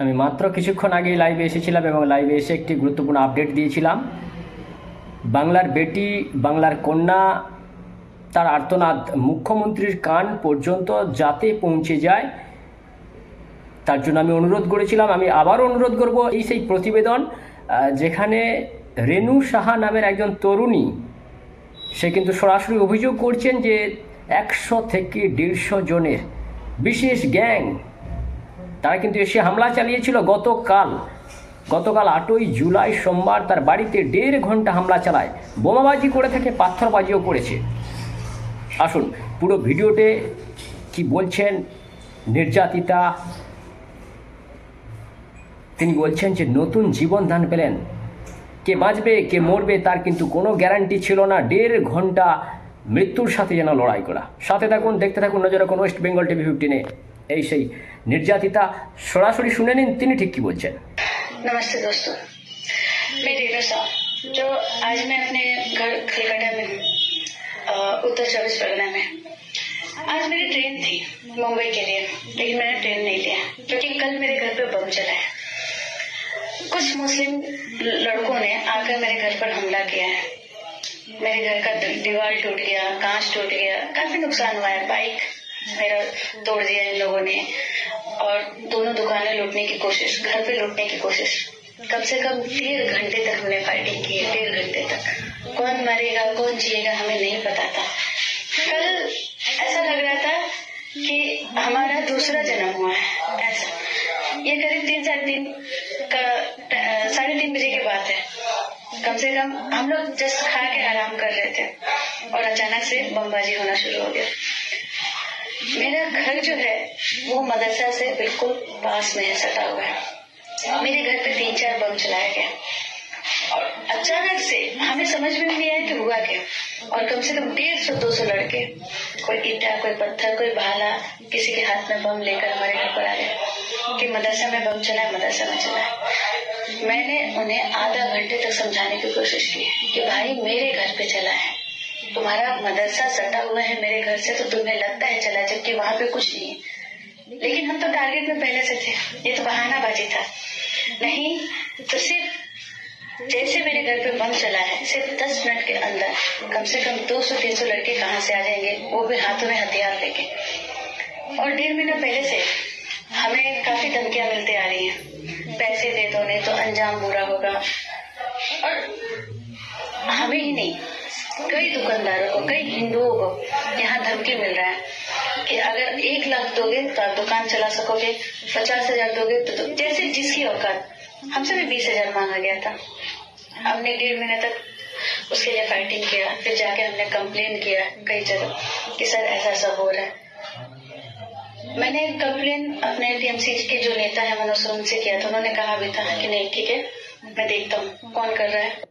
আমি মাত্র কিছুক্ষণ আগেই লাইভে এসেছিলাম এবং লাইভে এসে একটি গুরুত্বপূর্ণ আপডেট দিয়েছিলাম। বাংলার বেটি, বাংলার কন্যা, তার আর্তনাদ, মুখ্যমন্ত্রীর কান পর্যন্ত যাতে পৌঁছে যায়, তার জন্য আমি অনুরোধ করেছিলাম। আমি আবার অনুরোধ করব এই সেই প্রতিবেদন যেখানে রেনু সাহা নামের একজন তরুণী, সে কিন্তু সরাসরি অভিযোগ করছেন যে একশো থেকে দেড়শো জনের বিশেষ গ্যাং তারা কিন্তু এসে হামলা চালিয়েছিল গতকাল। গতকাল আটই জুলাই সোমবার তার বাড়িতে দেড় ঘণ্টা হামলা চালায়। বোমাবাজি করে থাকে, পাথরবাজিও করেছে। আসুন, পুরো ভিডিওতে কি বলছেন নির্যাতিতা? তিনি বলছেন যে নতুন জীবন দান পেলেন। কে বাঁচবে, কে মরবে তার কিন্তু কোনো গ্যারান্টি ছিল না। দেড় ঘণ্টা মৃত্যুর সাথে যেন লড়াই করা। সাথে থাকুন, দেখতে থাকুন, নজর রাখুন ওয়েস্ট বেঙ্গল টিভি ফিফটিনে এই সেই নির্যাতিতা সরাসরি শুনে নিন তিনি ঠিক কি বলছেন नमस्ते दोस्तों मैं रेणु शाह जो आज मैं अपने घर खलगटा में हूँ अ, उत्तर चौबीस परगना में आज मेरी ट्रेन थी मुंबई के लिए लेकिन मैंने ट्रेन नहीं लिया क्योंकि कल मेरे घर पे बम चला है कुछ मुस्लिम लड़कों ने आकर मेरे घर पर हमला किया है मेरे घर का दी- दीवार टूट गया कांच टूट गया काफी नुकसान हुआ है बाइक मेरा तोड़ दिया इन लोगों ने और दोनों दुकानें लूटने की कोशिश, घर पे लूटने की कोशिश। कम से कम डेढ़ घंटे तक हमने फाइटिंग की है, डेढ़ घंटे तक। कौन मरेगा, कौन जिएगा, हमें नहीं पता था। कल ऐसा लग रहा था कि हमारा दूसरा जन्म हुआ है, ऐसा। ये करीब तीन साढ़े तीन का साढ़े तीन बजे की बात है। कम से कम हम लोग जस्ट खा के आराम कर रहे थे और अचानक से बमबाजी होना शुरू हो गया। मेरा घर जो है, वो मदरसा से बिल्कुल पास में है, सटा हुआ है। मेरे घर पे तीन चार बम चलाया गया। और अचानक से हमें समझ में नहीं आया कि हुआ क्या। और कम से कम डेढ़ सौ, दो सौ लड़के, कोई ईटा, कोई पत्थर, कोई भाला, किसी के हाथ में बम लेकर हमारे घर पर आ गए कि मदरसा में बम चला है मदरसा में चला है मैंने उन्हें आधा घंटे तक समझाने की कोशिश की कि भाई मेरे घर पे चला है तुम्हारा मदरसा सटा हुआ है मेरे घर से तो तुम्हें लगता है चला, जबकि वहाँ पे कुछ नहीं है। लेकिन हम तो टारगेट में पहले से थे। ये तो बहानाबाजी था। नहीं तो सिर्फ़ जैसे मेरे घर पे बम चला है, सिर्फ़ दस मिनट के अंदर कम से कम दो सौ, तीन सौ लड़के कहाँ से आ जाएँगे? वो भी हाथों में हथियार लेके। और डेढ़ महीना पहले से हमें काफ़ी धमकियाँ मिलती आ रही हैं। पैसे दे दो, नहीं तो अंजाम बुरा होगा। और हमें ही नहीं। कई दुकानदारों को कई हिंदुओं को यहाँ धमकी मिल रहा है कि अगर एक लाख दोगे तो आप दुकान चला सकोगे पचास हज़ार दोगे तो, तो जैसे जिसकी औकात। हमसे भी बीस हज़ार मांगा गया था। हमने डेढ़ महीने तक उसके लिए फाइटिंग किया फिर जाके हमने कंप्लेन किया कई जगह कि सर ऐसा ऐसा हो रहा है। मैंने कंप्लेन अपने टीएमसी के जो नेता है मनोज सोन से किया था। उन्होंने कहा भी था कि नहीं ठीक है मैं देखता हूँ कौन कर रहा है।